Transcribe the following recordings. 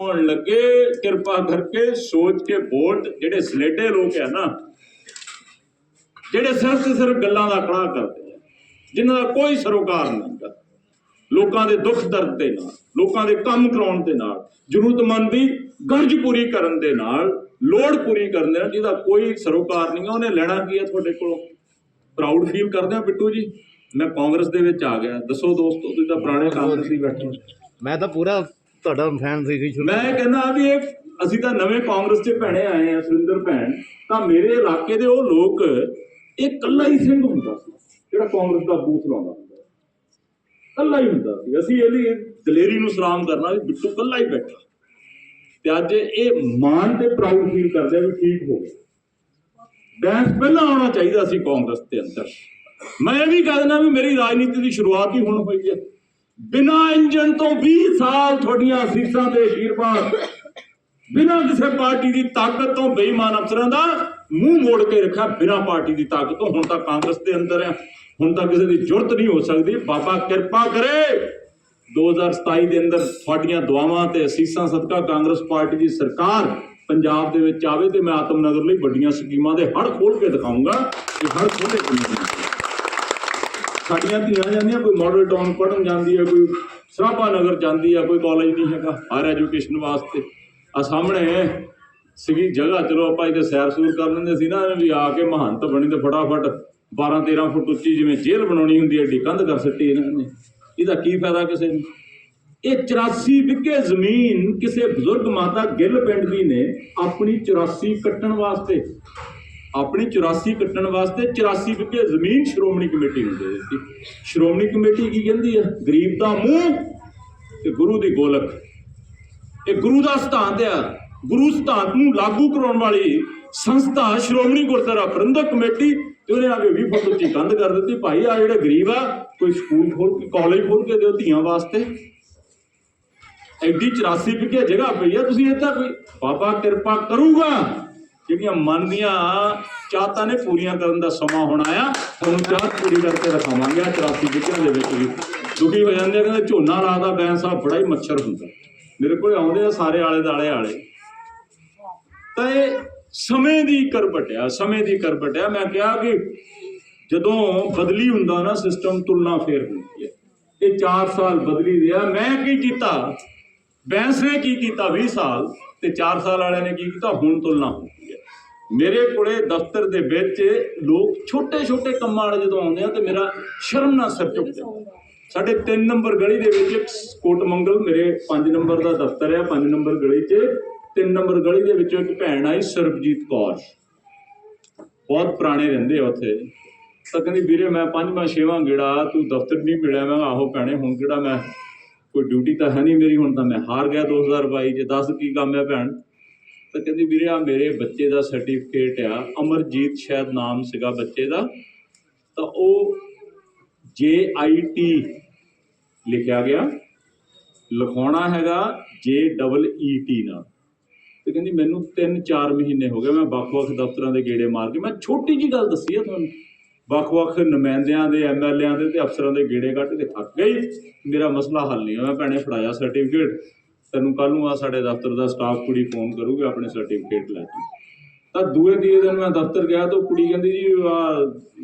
ਹੋਣ ਲੱਗੇ ਕਿਰਪਾ ਕਰਕੇ ਸੋਚ ਕੇ ਵੋਟ ਜਿਹੜੇ ਸਲੇਡੇ ਲੋਕ ਆ ਨਾ ਜਿਹੜੇ ਸਿਰਫ ਸਿਰਫ ਗੱਲਾਂ ਦਾ ਕੜਾ ਕਰਦੇ ਆ ਜਿਨ੍ਹਾਂ ਦਾ ਕੋਈ ਸਰੋਕਾਰ ਨਹੀਂ ਹੁੰਦਾ ਲੋਕਾਂ ਦੇ ਦੁੱਖ ਦਰਦ ਦੇ ਨਾਲ ਲੋਕਾਂ ਦੇ ਕੰਮ ਕਰਾਉਣ ਦੇ ਨਾਲ ਜ਼ਰੂਰਤਮੰਦ ਦੀ ਗਰਜ ਪੂਰੀ ਕਰਨ ਦੇ ਨਾਲ ਲੋੜ ਪੂਰੀ ਕਰਨ ਦੇ ਨਾਲ ਜਿਹਦਾ ਕੋਈ ਸਰੋਕਾਰ ਨਹੀਂ ਉਹਨੇ ਲੈਣਾ ਕੀ ਹੈ ਤੁਹਾਡੇ ਕੋਲੋਂ ਪ੍ਰਾਊਡ ਫੀਲ ਕਰਦੇ ਆ ਬਿੱਟੂ ਜੀ ਮੈਂ ਕਾਂਗਰਸ ਦੇ ਵਿੱਚ ਆ ਗਿਆ ਦੱਸੋ ਦੋਸਤੋ ਤੁਸੀਂ ਤਾਂ ਪੁਰਾਣੇ ਕਾਂਗਰਸੀ ਬੈਠੇ ਹੋ। ਮੈਂ ਤਾਂ ਪੂਰਾ ਤੁਹਾਡਾ ਫੈਨ ਸੀ ਜੀ ਸ਼ੁਰੂ ਮੈਂ ਕਹਿੰਦਾ ਵੀ ਇਹ ਅਸੀਂ ਤਾਂ ਨਵੇਂ ਕਾਂਗਰਸ 'ਚ ਭੈਣੇ ਆਏ ਆ, ਸੁਰਿੰਦਰ ਭੈਣ। ਤਾਂ ਮੇਰੇ ਇਲਾਕੇ ਦੇ ਉਹ ਲੋਕ, ਇਹ ਕੱਲਾ ਹੀ ਸਿੰਘ ਹੁੰਦਾ ਸੀ, ਜਿਹੜਾ ਕਾਂਗਰਸ ਦਾ ਬੂਥ ਲਾਉਂਦਾ ਹੁੰਦਾ ਕੱਲਾ ਹੀ ਹੁੰਦਾ ਸੀ। ਅਸੀਂ ਇਹਦੀ ਦਲੇਰੀ ਨੂੰ ਸਲਾਮ ਕਰਨਾ ਵੀ ਬਿੱਟੂ ਕੱਲਾ ਹੀ ਬੈਠਾ। ਤੇ ਅੱਜ ਇਹ ਮਾਣ ਤੇ ਪ੍ਰਾਊਡ ਫੀਲ ਕਰਦੇ ਵੀ ਠੀਕ ਹੋ ਗਿਆ। ਬੈਂਸ ਪਹਿਲਾਂ ਆਉਣਾ ਚਾਹੀਦਾ ਸੀ ਕਾਂਗਰਸ ਦੇ ਅੰਦਰ। ਮੈਂ ਇਹ ਵੀ ਕਹਿ ਦਿੰਦਾ ਵੀ ਮੇਰੀ ਰਾਜਨੀਤੀ ਦੀ ਸ਼ੁਰੂਆਤ ਹੀ ਹੁਣ ਹੋਈ ਹੈ। ਬਿਨਾ ਇੰਜਨ ਤੋਂ 20 ਸਾਲ ਤੁਹਾਡੀਆਂ ਅਸੀਸਾਂ ਤੇ ਅਸ਼ੀਰਵਾਦ, ਬਿਨਾ ਕਿਸੇ ਪਾਰਟੀ ਦੀ ਤਾਕਤ ਤੋਂ ਬੇਈਮਾਨ ਅਫਸਰਾਂ ਦਾ ਮੂੰਹ ਮੋੜ ਕੇ ਰੱਖਿਆ, ਬਿਨਾ ਪਾਰਟੀ ਦੀ ਤਾਕਤ ਤੋਂ। ਹੁਣ ਤਾਂ ਕਾਂਗਰਸ ਦੇ ਅੰਦਰ ਹੈ, ਹੁਣ ਤਾਂ ਕਿਸੇ ਦੀ ਜ਼ਰੂਰਤ ਨਹੀਂ ਹੋ ਸਕਦੀ। ਬਾਬਾ ਕਿਰਪਾ ਕਰੇ। 2027 ਦੇ ਅੰਦਰ ਤੁਹਾਡੀਆਂ ਦੁਆਵਾਂ ਤੇ ਅਸੀਸਾਂ ਸਦਕਾ ਕਾਂਗਰਸ ਪਾਰਟੀ ਦੀ ਸਰਕਾਰ ਪੰਜਾਬ ਦੇ ਵਿੱਚ ਆਵੇ ਤੇ ਮੈਂ ਆਤਮ ਨਗਰ ਲਈ ਵੱਡੀਆਂ ਸਕੀਮਾਂ ਦੇ ਹੜ ਖੋਲ ਕੇ ਦਿਖਾਊਂਗਾ। ਕਿ ਹੜ ਖੋਲੇ ਕਿਵੇਂ ਸਾਡੀਆਂ ਧੀਆਂ ਜਾਂਦੀਆਂ, ਕੋਈ ਮਾਡਲ ਟਾਊਨ ਪੜਨ ਜਾਂਦੀ ਹੈ ਕੋਈ ਸਰਾਭਾ ਨਗਰ ਜਾਂਦੀ ਹੈ ਕੋਈ ਕਾਲਜ ਨਹੀਂ ਹੈਗਾ ਹਾਇਰ ਐਜੂਕੇਸ਼ਨ ਵਾਸਤੇ। ਆ ਸਾਹਮਣੇ ਸੀਗੀ ਜਗ੍ਹਾ, ਚਲੋ ਆਪਾਂ ਇੱਥੇ ਸੈਰ ਸੂਰ ਕਰ ਲੈਂਦੇ ਸੀ ਨਾ, ਵੀ ਆ ਕੇ ਮਹੰਤ ਬਣੀ ਤੇ ਫਟਾਫਟ 12 13 ਫੁੱਟ ਉੱਚੀ ਜਿਵੇਂ ਜੇਲ੍ਹ ਬਣਾਉਣੀ ਹੁੰਦੀ ਹੈ ਏਡੀ ਕੰਧ ਕਰ ਸੱਟੀ ਇਹਨਾਂ ਨੇ। ਇਹਦਾ ਕੀ ਫਾਇਦਾ ਕਿਸੇ ਨੂੰ? ਇਹ 84 ਵਿਕੇ ਜ਼ਮੀਨ ਕਿਸੇ ਬਜ਼ੁਰਗ ਮਾਤਾ ਗਿੱਲ ਪਿੰਡ ਦੀ ਨੇ ਆਪਣੀ 84 ਕੱਟਣ ਵਾਸਤੇ। ਆਪਣੀ 84 ਕੱਟਣ ਵਾਸਤੇ 84 ਵਿਗੇ ਜ਼ਮੀਨ ਸ਼੍ਰੋਮਣੀ ਕਮੇਟੀ ਨੂੰ ਦੇ ਦਿੱਤੀ। ਸ਼੍ਰੋਮਣੀ ਕਮੇਟੀ ਕੀ ਕਹਿੰਦੀ ਹੈ? ਗਰੀਬ ਦਾ ਮੂੰਹ ਤੇ ਗੁਰੂ ਦੀ ਗੋਲਕ। ਇਹ ਗੁਰੂ ਦਾ ਸਿਧਾਂਤ ਆ। ਗੁਰੂ ਸਿਧਾਂਤ ਨੂੰ ਲਾਗੂ ਕਰਾਉਣ ਵਾਲੀ ਸੰਸਥਾ ਸ਼੍ਰੋਮਣੀ ਗੁਰਦੁਆਰਾ ਪ੍ਰਬੰਧਕ ਕਮੇਟੀ ਤੇ ਉਹਨੇ ਆ ਕੇ 20 ਫੁੱਟ ਉੱਚੀ ਕੰਧ ਕਰ ਦਿੱਤੀ। ਭਾਈ ਆ ਜਿਹੜੇ ਗਰੀਬ ਆ, ਕੋਈ ਸਕੂਲ ਖੋਲ ਕੇ ਕਾਲਜ ਖੋਲ ਕੇ ਦਿਓ ਧੀਆਂ ਵਾਸਤੇ। ਐਡੀ 84 ਵਿਗੇ ਜਗ੍ਹਾ ਪਈ ਆ, ਤੁਸੀਂ ਇੱਥੇ ਕੋਈ ਬਾਬਾ ਕਿਰਪਾ ਕਰੂਗਾ। ਜਿਹੜੀਆਂ ਮਨ ਦੀਆਂ ਚਾਹਤਾਂ ਨੇ ਪੂਰੀਆਂ ਕਰਨ ਦਾ ਸਮਾਂ ਹੁਣ ਆਇਆ, ਤੁਹਾਨੂੰ ਚਾਹਤ ਪੂਰੀ ਕਰਕੇ ਰਖਾਵਾਂਗੇ ਆ 84 ਵਿਗਿਆਂ ਦੇ ਵਿੱਚ ਵੀ। ਦੁਖੀ ਹੋ ਜਾਂਦੇ ਆ, ਕਹਿੰਦੇ ਝੋਨਾ ਲਾਦਾ ਬੈਂ ਸਾਹਿਬ ਬੜਾ ਹੀ ਮੱਛਰ ਹੁੰਦਾ। ਮੇਰੇ ਕੋਲ ਆਉਂਦੇ ਆ ਸਾਰੇ ਆਲੇ ਦਾਲੇ ਵਾਲੇ ਤਾਂ ਇਹ ਸਮੇਂ ਦੀ ਕਰਬਟਿਆ ਸਮੇਂ ਦੀ ਕਰਬਟਿਆ ਮੈਂ ਕਿਹਾ ਕਿ ਜਦੋਂ ਬਦਲੀ ਹੁੰਦਾ ਨਾ ਸਿਸਟਮ ਤੁਲਨਾ ਫੇਰ ਹੁੰਦੀ ਹੈ। ਇਹ 4 ਸਾਲ ਬਦਲੀ ਰਿਹਾ ਮੈਂ ਕੀ ਕੀਤਾ? ਬੈਂਸ ਨੇ ਕੀ ਕੀਤਾ? 20 ਸਾਲ। ਤੇ 4 ਸਾਲ ਵਾਲਿਆਂ ਨੇ ਕੀ ਕੀਤਾ? ਹੁਣ ਤੁਲਨਾ ਹੁੰਦੀ ਮੇਰੇ ਕੋਲੇ ਦਫ਼ਤਰ ਦੇ ਵਿੱਚ ਲੋਕ ਛੋਟੇ ਛੋਟੇ ਕੰਮਾਂ ਵਾਲੇ ਜਦੋਂ ਆਉਂਦੇ ਆ ਤੇ ਮੇਰਾ ਸ਼ਰਮ ਨਾਲ ਸਿਰ ਝੁਕ ਸਾਡੇ 3 ਨੰਬਰ ਗਲੀ ਦੇ ਵਿੱਚ ਇੱਕ ਕੋਟ ਮੰਗਲ, ਮੇਰੇ 5 ਨੰਬਰ ਦਾ ਦਫ਼ਤਰ ਹੈ 5 ਨੰਬਰ ਗਲੀ 'ਚ। 3 ਨੰਬਰ ਗਲੀ ਦੇ ਵਿੱਚੋਂ ਇੱਕ ਭੈਣ ਆਈ, ਸਰਬਜੀਤ ਕੌਰ। ਬਹੁਤ ਪੁਰਾਣੇ ਰਹਿੰਦੇ ਆ ਉੱਥੇ। ਤਾਂ ਕਹਿੰਦੀ, ਵੀਰੇ, ਮੈਂ ਪੰਜਵਾਂ, ਛੇਵਾਂ ਗੇੜਾ, ਤੂੰ ਦਫ਼ਤਰ ਨਹੀਂ ਮਿਲਿਆ। ਮੈਂ ਆਹੋ ਭੈਣੇ, ਹੁਣ ਕਿਹੜਾ ਮੈਂ, ਕੋਈ ਡਿਊਟੀ ਤਾਂ ਹੈ ਨਹੀਂ ਮੇਰੀ, ਹੁਣ ਤਾਂ ਮੈਂ ਹਾਰ ਗਿਆ 2022 ਚ। ਦੱਸ ਕੀ ਕੰਮ ਹੈ ਭੈਣ? ਤਾਂ ਕਹਿੰਦੀ ਵੀਰੇ ਆ ਮੇਰੇ ਬੱਚੇ ਦਾ ਸਰਟੀਫਿਕੇਟ ਆ, ਅਮਰਜੀਤ ਸ਼ਾਇਦ ਨਾਮ ਸੀਗਾ ਬੱਚੇ ਦਾ, ਤਾਂ ਉਹ ਜੇ ਆਈ ਟੀ ਲਿਖਿਆ ਗਿਆ, ਲਿਖਾਉਣਾ ਹੈਗਾ ਜੇ ਡਬਲ ਈ ਟੀ ਨਾਲ। ਤੇ ਕਹਿੰਦੀ ਮੈਨੂੰ 3-4 ਮਹੀਨੇ ਹੋ ਗਏ, ਮੈਂ ਵੱਖ-ਵੱਖ ਦਫ਼ਤਰਾਂ ਦੇ ਗੇੜੇ ਮਾਰ ਕੇ, ਮੈਂ ਛੋਟੀ ਜੀ ਗੱਲ ਦੱਸੀ ਆ ਤੁਹਾਨੂੰ, ਵੱਖ-ਵੱਖ ਨੁਮਾਇੰਦਿਆਂ ਦੇ ਐਮਐਲਏਆਂ ਦੇ ਤੇ ਅਫਸਰਾਂ ਦੇ ਗੇੜੇ ਕੱਢ ਕੇ ਥੱਕ ਗਈ, ਮੇਰਾ ਮਸਲਾ ਹੱਲ ਨਹੀਂ ਹੋਇਆ, ਭੈਣੇ ਫੜਾਇਆ ਸਰਟੀਫਿਕੇਟ ਤੈਨੂੰ ਕੱਲ ਨੂੰ ਆ ਸਾਡੇ ਦਫ਼ਤਰ ਦਾ ਸਟਾਫ ਕੁੜੀ ਫੋਨ ਕਰੂਗੀ, ਆਪਣੇ ਸਰਟੀਫਿਕੇਟ ਲੈ ਕੇ। ਤਾਂ ਦੂਏ ਤੀਏ ਦਿਨ ਮੈਂ ਦਫ਼ਤਰ ਗਿਆ ਤਾਂ ਉਹ ਕੁੜੀ ਕਹਿੰਦੀ ਜੀ ਆ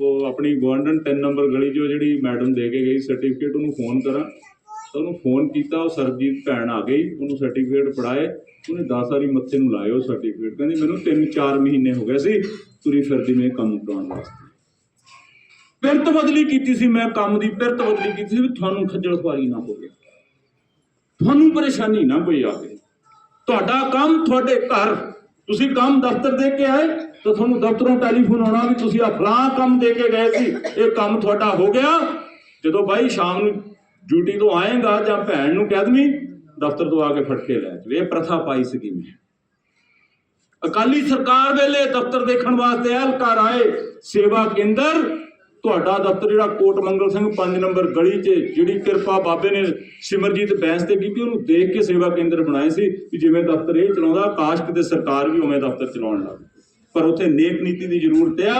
ਉਹ ਆਪਣੀ ਗਵੰਡਨ 3 ਨੰਬਰ ਗਲੀ 'ਚੋਂ ਜਿਹੜੀ ਮੈਡਮ ਦੇ ਕੇ ਗਈ ਸਰਟੀਫਿਕੇਟ ਉਹਨੂੰ ਫੋਨ ਕਰਾਂ। ਤਾਂ ਉਹਨੂੰ ਫੋਨ ਕੀਤਾ, ਉਹ ਸਰਜੀਤ ਭੈਣ ਆ ਗਈ, ਉਹਨੂੰ ਸਰਟੀਫਿਕੇਟ ਫੜਾਏ ਉਹਨੇ 10 ਵਾਰੀ ਮੱਥੇ ਨੂੰ ਲਾਏ ਉਹ ਸਰਟੀਫਿਕੇਟ ਕਹਿੰਦੀ ਮੈਨੂੰ 3-4 ਮਹੀਨੇ ਹੋ ਗਏ ਸੀ, ਤੁਰੀ ਫਿਰਦੀ ਮੈਂ ਕੰਮ ਕਰਾਉਣ ਵਾਸਤੇ। ਪਿਰਤ ਬਦਲੀ ਕੀਤੀ ਸੀ ਮੈਂ ਕੰਮ ਦੀ ਪਿਰਤ ਬਦਲੀ ਕੀਤੀ ਸੀ ਵੀ ਤੁਹਾਨੂੰ ਖੱਜਲ ਖੁਆਰੀ ਨਾ ਹੋਵੇ। ਤੁਹਾਨੂੰ ਪਰੇਸ਼ਾਨੀ ਨਾ ਕੋਈ ਆਵੇ। ਤੁਹਾਡਾ ਕੰਮ ਤੁਹਾਡੇ ਘਰ। ਤੁਸੀਂ ਕੰਮ ਦਫ਼ਤਰ ਦੇ ਕੇ ਆਏ ਤਾਂ ਤੁਹਾਨੂੰ ਦਫ਼ਤਰੋਂ ਟੈਲੀਫੋਨ ਆਉਣਾ ਵੀ ਤੁਸੀਂ ਆ ਫਲਾਂ ਕੰਮ ਦੇ ਕੇ ਗਏ ਸੀ। ਇਹ ਕੰਮ ਤੁਹਾਡਾ ਹੋ ਗਿਆ। ਜਦੋਂ ਬਾਈ ਸ਼ਾਮ ਨੂੰ ਡਿਊਟੀ ਤੋਂ ਆਏਗਾ ਜਾਂ ਭੈਣ ਨੂੰ ਕਹਿ ਦਵੀਂ, ਦਫ਼ਤਰ ਤੋਂ ਆ ਕੇ ਫੜ ਕੇ ਲੈ ਜਾਵੇ। ਇਹ ਪ੍ਰਥਾ ਪਾਈ ਸੀ ਮੈਂ। ਅਕਾਲੀ ਸਰਕਾਰ ਵੇਲੇ ਦਫ਼ਤਰ ਦੇਖਣ ਵਾਸਤੇ ਅਹਿਲਕਾਰ ਆਏ ਸੇਵਾ ਕੇਂਦਰ ਤੁਹਾਡਾ ਦਫ਼ਤਰ ਜਿਹੜਾ ਕੋਟ ਮੰਗਲ ਸਿੰਘ 5 ਨੰਬਰ ਗਲੀ 'ਚ, ਜਿਹੜੀ ਕਿਰਪਾ ਬਾਬੇ ਨੇ ਸਿਮਰਜੀਤ ਬੈਂਸ ਤੇ ਕੀਤੀ, ਉਹਨੂੰ ਦੇਖ ਕੇ ਸੇਵਾ ਕੇਂਦਰ ਬਣਾਏ ਸੀ ਕਿ ਜਿਵੇਂ ਦਫ਼ਤਰ ਇਹ ਚਲਾਉਂਦਾ ਕਾਸ਼ ਕਿਤੇ ਸਰਕਾਰ ਵੀ ਉਵੇਂ ਦਫ਼ਤਰ ਚਲਾਉਣ ਲੱਗ ਪਰ ਉੱਥੇ ਨੇਕ ਨੀਤੀ ਦੀ ਜ਼ਰੂਰਤ ਆ।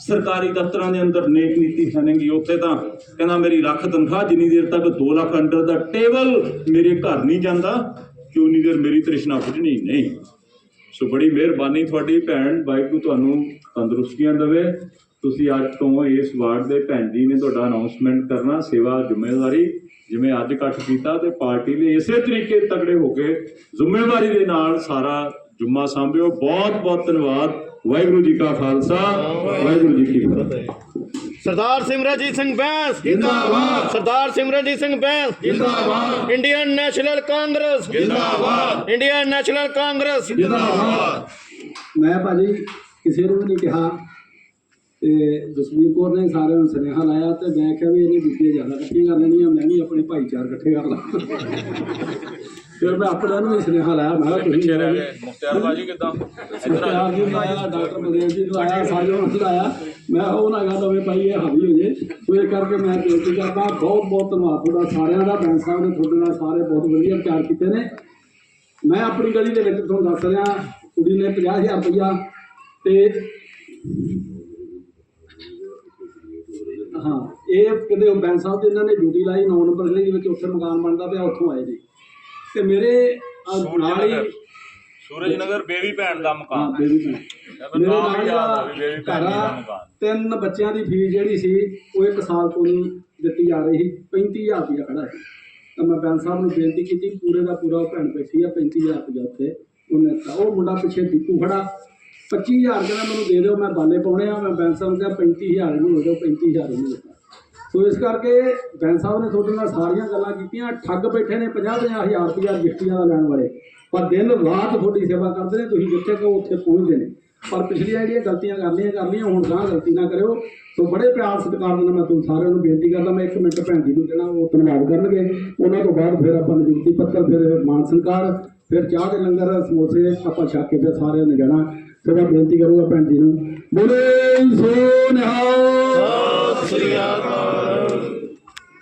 ਸਰਕਾਰੀ ਦਫ਼ਤਰਾਂ ਦੇ ਅੰਦਰ ਨੇਕ ਨੀਤੀ ਹੈ ਉੱਥੇ ਤਾਂ ਕਹਿੰਦਾ ਮੇਰੀ ਲੱਖ ਤਨਖਾਹ ਜਿੰਨੀ ਦੇਰ ਤੱਕ 2 ਲੱਖ ਅੰਡਰ ਦਾ ਟੇਬਲ ਮੇਰੇ ਘਰ ਨਹੀਂ ਜਾਂਦਾ ਕਿ ਉਨੀ ਦੇਰ ਮੇਰੀ ਤ੍ਰਿਸ਼ਨਾ ਬੁਝਣੀ ਨਹੀਂ। ਸੋ ਬੜੀ ਮਿਹਰਬਾਨੀ ਤੁਹਾਡੀ ਭੈਣ, ਵਾਹਿਗੁਰੂ ਤੁਹਾਨੂੰ ਤੰਦਰੁਸਤੀਆਂ ਦੇਵੇ। ਤੁਸੀਂ ਅੱਜ ਤੋਂ ਇਸ ਵਾਰਡ ਦੇ ਭੈਣ ਜੀ ਨੇ ਤੁਹਾਡਾ ਅਨਾਉਂਸਮੈਂਟ ਕਰਨਾ ਸੇਵਾ ਜ਼ਿੰਮੇਵਾਰੀ ਜਿਵੇਂ ਅੱਜ ਇਕੱਠ ਕੀਤਾ ਤੇ ਪਾਰਟੀ ਨੇ ਇਸੇ ਤਰੀਕੇ ਤਕੜੇ ਹੋ ਕੇ ਜ਼ਿੰਮੇਵਾਰੀ ਦੇ ਨਾਲ ਸਾਰਾ ਜੁਮਾ ਸੰਭਿਓ। ਬਹੁਤ ਬਹੁਤ ਧੰਨਵਾਦ। ਵਾਹਿਗੁਰੂ ਜੀ ਕਾ ਖਾਲਸਾ। ਵਾਹਿਗੁਰੂ ਜੀ ਕੀ ਫਤਿਹ। ਸਰਦਾਰ ਸਿਮਰਨਜੀਤ ਸਿੰਘ ਬੈਂਸ ਜਿੰਦਾਬਾਦ। ਸਰਦਾਰ ਸਿਮਰਨਜੀਤ ਸਿੰਘ ਬੈਂਸ ਜਿੰਦਾਬਾਦ। Indian National Congress. ਜਿੰਦਾਬਾਦ। Indian National Congress. ਮੈਂ ਭਾਜੀ ਕਿਸੇ ਨੂੰ ਨਹੀਂ ਕਿਹਾ ਤੇ ਜਸਵੀਰ ਕੌਰ ਨੇ ਸਾਰਿਆਂ ਨੂੰ ਸੁਨੇਹਾ ਲਾਇਆ ਤੇ ਮੈਂ ਕਿਹਾ ਵੀ ਇਹਨੇ ਬੀਬੀਆਂ ਜ਼ਿਆਦਾ ਇਕੱਠੀਆਂ ਕਰ ਲੈਣੀਆਂ ਮੈਂ ਵੀ ਆਪਣੇ ਭਾਈਚਾਰ ਇਕੱਠੇ ਕਰ ਲਾਂ। ਫਿਰ ਮੈਂ ਆਪਣਿਆਂ ਨੂੰ ਵੀ ਸੁਨੇਹਾ ਲਾਇਆ ਮੈਂ ਕਿਹਾ ਤੁਸੀਂ ਮੁਖਤਿਆਰ ਬਾਜੀ ਕਿਦਾਂ? ਮੁਖਤਿਆਰ ਜੀ ਨੂੰ ਆਇਆ ਡਾਕਟਰ ਬਲਦੇਵ ਜੀ ਨੂੰ ਆਇਆ ਸਾਜੋ ਨੂੰ ਆਇਆ ਮੈਂ ਕਿਹਾ ਉਹ ਨਾ ਗੱਲ ਹੋਵੇ ਭਾਈ ਇਹ ਹਾਵੀ ਹੋ ਜੇ। ਇਹ ਕਰਕੇ ਮੈਂ ਬੇਨਤੀ ਕਰਦਾ ਬਹੁਤ ਬਹੁਤ ਧੰਨਵਾਦ ਤੁਹਾਡਾ ਸਾਰਿਆਂ ਦਾ ਬੈਂਸ ਸਾਹਿਬ ਨੇ ਤੁਹਾਡੇ ਨਾਲ ਸਾਰੇ ਬਹੁਤ ਵਧੀਆ ਵਿਚਾਰ ਕੀਤੇ ਨੇ। ਮੈਂ ਆਪਣੀ ਗਲੀ ਦੇ ਵਿੱਚ ਤੁਹਾਨੂੰ ਦੱਸ ਰਿਹਾ ਕੁੜੀ ਨੇ 50000 ਰੁਪਇਆ ਤੇ ਹਾਂ ਇਹ ਕਿਤੇ ਉਹ ਬੈਂਸ ਸਾਹਿਬ ਦੇ ਇਹਨਾਂ ਨੇ ਡਿਊਟੀ ਲਾਈ 9 ਨੰਬਰ ਗਲੀ ਦੇ ਵਿੱਚ ਉੱਥੇ ਮਕਾਨ ਬਣਦਾ ਪਿਆ ਉੱਥੋਂ ਆਏ ਜੀ। ਤੇ ਮੇਰੇ ਨਾਲ ਹੀ ਸੂਰਜ ਨਗਰ ਬੇਬੀ ਭੈਣ ਦਾ ਹਾਂ ਮਕਾਨ ਬੇਬੀ ਭੈਣ। ਮੇਰੇ ਨਾਮ ਨਾਲ ਵੀ ਯਾਦ ਆ ਵੀ ਬੇਬੀ ਭੈਣ ਦਾ ਮਕਾਨ। ਤਿੰਨ ਬੱਚਿਆਂ ਦੀ ਫੀਸ ਜਿਹੜੀ ਸੀ ਉਹ ਇੱਕ ਸਾਲ ਤੋਂ ਨਹੀਂ ਦਿੱਤੀ ਜਾ ਰਹੀ ਸੀ 35000 ਰੁਪਇਆ ਖੜਾ ਸੀ। ਤਾਂ ਮੈਂ ਬੈਂਸ ਸਾਹਿਬ ਨੂੰ ਬੇਨਤੀ ਕੀਤੀ ਪੂਰੇ ਦਾ ਪੂਰਾ ਉਹ ਭੈਣ ਬੈਠੀ ਆ 35000 ਰੁਪਇਆ ਉੱਥੇ ਉਹਨੇ ਦਿੱਤਾ। ਉਹ ਮੁੰਡਾ ਪਿੱਛੇ ਦੀਪੂ ਖੜਾ 25000 ਕਹਿੰਦਾ ਮੈਨੂੰ ਦੇ ਦਿਓ, ਮੈਂ ਬਾਲੇ ਪਾਉਣੇ ਆ, ਮੈਂ ਬੈਂਸ ਸਾਹਿਬ ਨੂੰ 35000 ਇਹਨੂੰ ਦੇ ਦਿਓ 35000 ਇਹਨੂੰ ਦਿੱਤਾ ਸੋ ਇਸ ਕਰਕੇ ਬੈਂਸ ਸਾਹਿਬ ਨੇ ਤੁਹਾਡੇ ਨਾਲ ਸਾਰੀਆਂ ਗੱਲਾਂ ਕੀਤੀਆਂ, ਠੱਗ ਬੈਠੇ ਨੇ 50 ਹਜ਼ਾਰ ਰੁਪਇਆ ਰਜਿਸਟਰੀਆਂ ਦਾ ਲੈਣ ਵਾਲੇ। ਪਰ ਦਿਨ ਰਾਤ ਤੁਹਾਡੀ ਸੇਵਾ ਕਰਦੇ ਨੇ, ਤੁਸੀਂ ਜਿੱਥੇ ਕਹੋ ਉੱਥੇ ਪਹੁੰਚਦੇ ਨੇ। ਪਰ ਪਿਛਲੀਆਂ ਜਿਹੜੀਆਂ ਗਲਤੀਆਂ ਕਰਨੀਆਂ ਲਈਆਂ ਹੁਣ ਗਾਂ ਗਲਤੀ ਨਾ ਕਰਿਓ। ਸੋ ਬੜੇ ਪਿਆਰ ਸਤਿਕਾਰ ਨਾਲ ਮੈਂ ਤੁਹਾਨੂੰ ਸਾਰਿਆਂ ਨੂੰ ਬੇਨਤੀ ਕਰਦਾ, ਮੈਂ ਇੱਕ ਮਿੰਟ ਭੈਣ ਜੀ ਨੂੰ ਦੇਣਾ, ਉਹ ਧੰਨਵਾਦ ਕਰਨਗੇ। ਉਹਨਾਂ ਤੋਂ ਬਾਅਦ ਫਿਰ ਆਪਾਂ ਨਿਯੁਕਤੀ ਪੱਤਰ, ਫਿਰ ਮਾਨ ਸਨਕਾਰ, ਫਿਰ ਚਾਹ ਦੇ ਲੰਗਰ, ਸਮੋਸੇ ਆਪਾਂ ਛੱਕ ਕੇ ਫਿਰ ਸਾਰਿਆਂ ਨੇ ਜਾਣਾ। ਸੋ ਮੈਂ ਬੇਨਤੀ ਕਰੂੰਗਾ ਭੈਣ ਜੀ ਨੂੰ। ਬੋਲੇ ਸੋ ਨਿਹਾਲ। ਸ੍ਰੀ ਅਕਾਲ।